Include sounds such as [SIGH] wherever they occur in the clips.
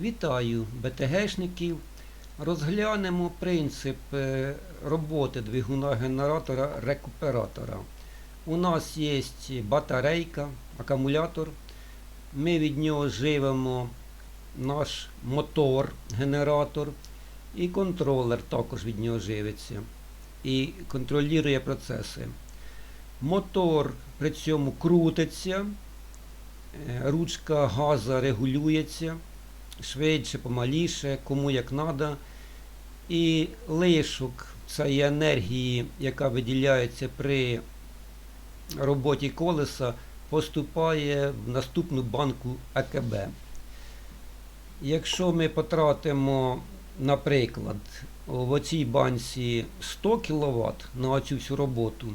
Вітаю БТГшників. Розглянемо принцип е, роботи двигуна генератора рекуператора. У нас є батарейка, акумулятор. Ми від нього живемо наш мотор, генератор і контролер також від нього живиться і контролює процеси. Мотор при цьому крутиться, е, ручка газа регулюється швидше, помаліше, кому як треба. І лишок цієї енергії, яка виділяється при роботі колеса, поступає в наступну банку АКБ. Якщо ми потратимо, наприклад, в оцій банці 100 кВт на цю всю роботу,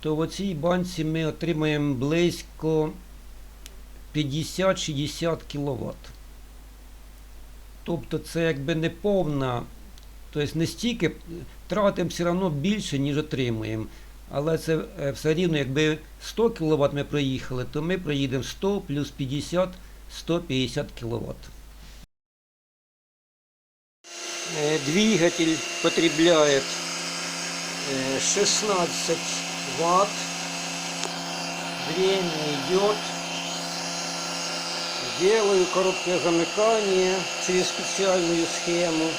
то в цій банці ми отримаємо близько 50-60 кВт. Тобто це якби не повна, тобто не стільки тратимо все одно більше, ніж отримуємо. Але це е, все рівно, якби 100 кВт ми проїхали, то ми проїдемо 100 плюс 50 150 кВт. Е, Двигатель потребляет э, 16 Вт. Время идет Делаю короткое замыкание через специальную схему.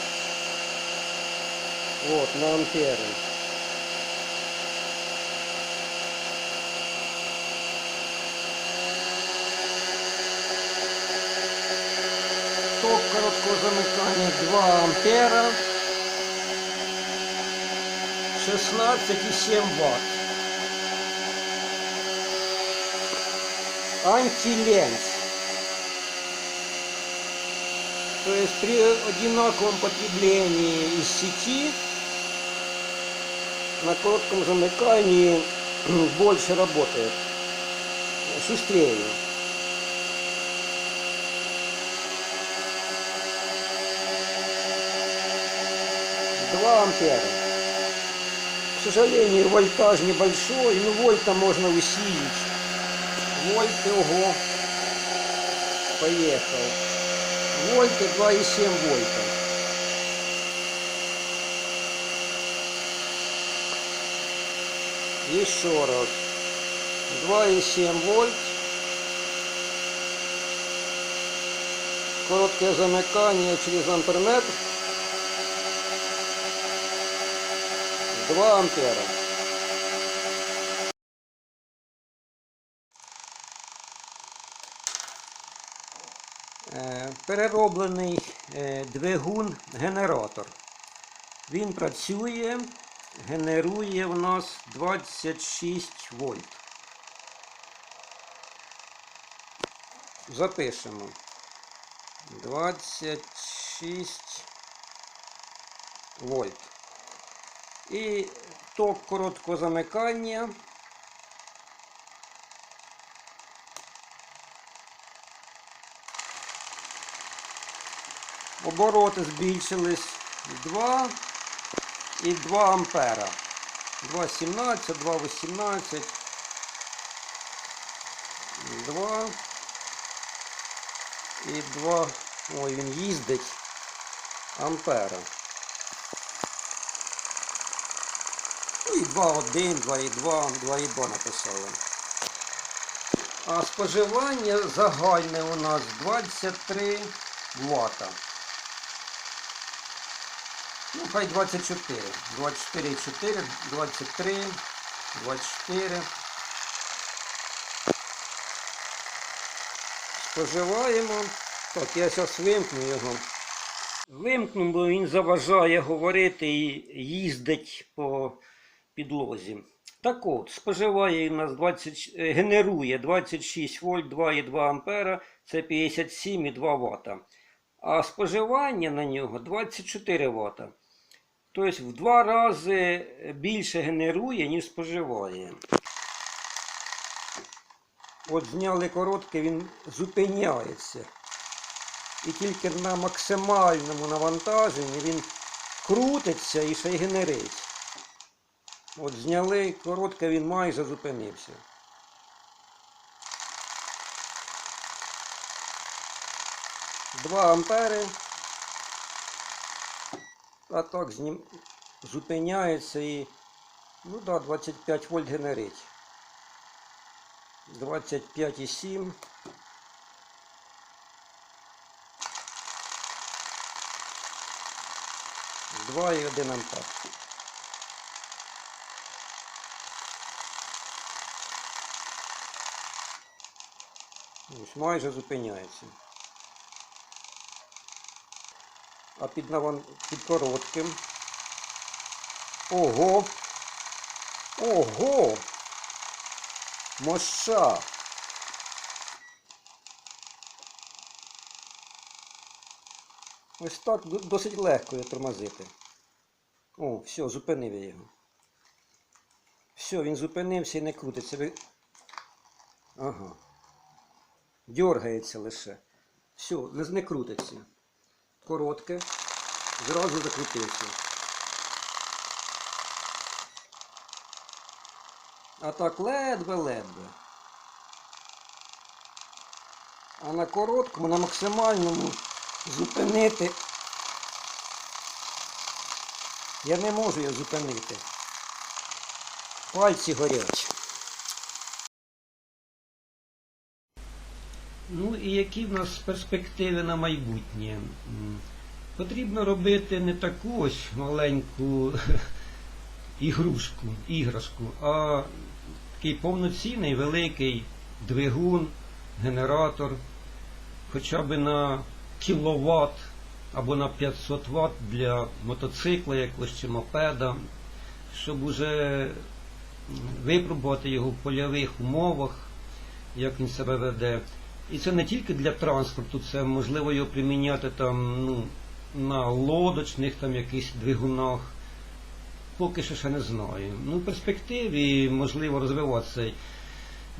Вот, на амперы. Ток короткого замыкания 2 ампера. 16,7 ватт. Антиленс. То есть при одинаковом потреблении из сети на коротком замыкании [CLEARS THROAT] больше работает, шустрее. Два ампера. К сожалению, вольтаж небольшой, но вольта можно усилить. Вольт, ого, поехал. Вольты 2,7 вольта. Еще раз. 2,7 вольт. Короткое замыкание через амперметр. 2 ампера. Перероблений е, двигун-генератор. Він працює, генерує в нас 26 вольт. Запишемо. 26 вольт. І ток короткого Обороти збільшились 2 і 2 ампера. 2,17, 2,18, 2 і 2, ой, він їздить, ампера. Ну і 2,1, 2,2, 2,2 написали. А споживання загальне у нас 23 Вт. Ну, хай 24. 24,4, 23, 24. Споживаємо. Так, я зараз вимкну його. Вимкну, бо він заважає говорити і їздить по підлозі. Так от, споживає у нас 20, е, генерує 26 вольт 2,2 ампера, це 57,2 Вт. А споживання на нього 24 Вт. Тобто в два рази більше генерує, ніж споживає. От зняли коротке, він зупиняється. І тільки на максимальному навантаженні він крутиться і ще й генерить. От зняли коротке, він майже зупинився. Два ампери. А так знім... зупиняється і ну да, 25 вольт генерить. 25,7. Два і один ампер. Ось майже зупиняється. А під, наван... під коротким. Ого! Ого! Моща! Ось так досить легко його тормозити. О, все, зупинив я його. Все, він зупинився і не крутиться. Ага. Дергається лише. Все, не, крутиться. Коротке. Зразу закрутився. А так ледве-ледве. А на короткому, на максимальному зупинити. Я не можу його зупинити. Пальці горять. Ну і які в нас перспективи на майбутнє? Потрібно робити не таку ось маленьку [LAUGHS] ігрушку, іграшку, а такий повноцінний великий двигун, генератор, хоча б на кіловат або на 500 Вт для мотоцикла якогось чи мопеда, щоб уже випробувати його в польових умовах, як він себе веде. І це не тільки для транспорту, це можливо його приміняти там, ну, на лодочних там якихось двигунах. Поки що ще не знаю. Ну, в перспективі можливо розвиватися.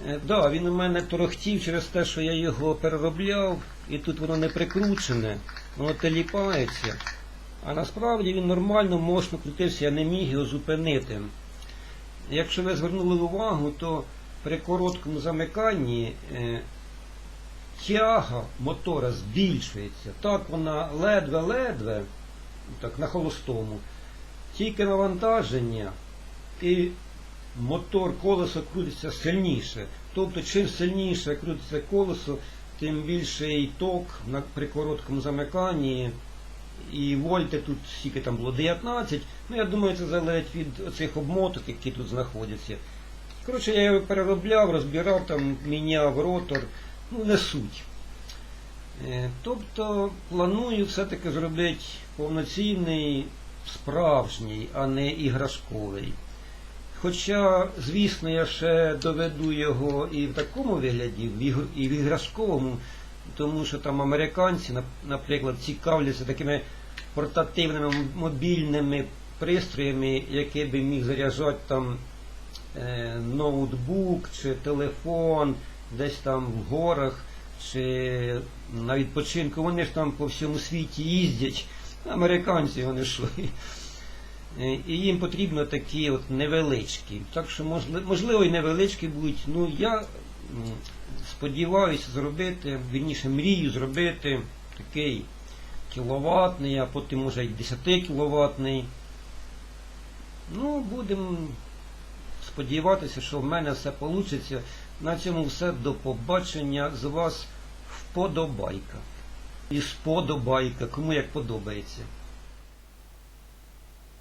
Е, Да, він у мене торохтів через те, що я його переробляв, і тут воно не прикручене, воно теліпається. А насправді він нормально, мощно крутився, я не міг його зупинити. Якщо ви звернули увагу, то при короткому замиканні е, тяга мотора збільшується. Так вона ледве-ледве, так на холостому, тільки навантаження і мотор колесо крутиться сильніше. Тобто, чим сильніше крутиться колесо, тим більший ток при короткому замиканні. І вольти тут скільки там було 19. Ну я думаю, це залежить від оцих обмоток, які тут знаходяться. Коротше, я його переробляв, розбирав, там, міняв ротор, ну не суть. Е, Тобто планую все-таки зробити повноцінний, справжній, а не іграшковий. Хоча, звісно, я ще доведу його і в такому вигляді, і в іграшковому, тому що там американці, наприклад, цікавляться такими портативними мобільними пристроями, які би міг заряджати там е, ноутбук чи телефон десь там в горах чи на відпочинку. Вони ж там по всьому світі їздять. Американці вони що. Е, І їм потрібно такі от невеличкі. Так що можливо, можливо і невеличкі будуть. Ну я сподіваюся зробити, вірніше мрію зробити такий кіловатний, а потім може й 10 кіловатний. Ну, будемо сподіватися, що в мене все вийде. На цьому все. До побачення. З вас вподобайка. І сподобайка, кому як подобається.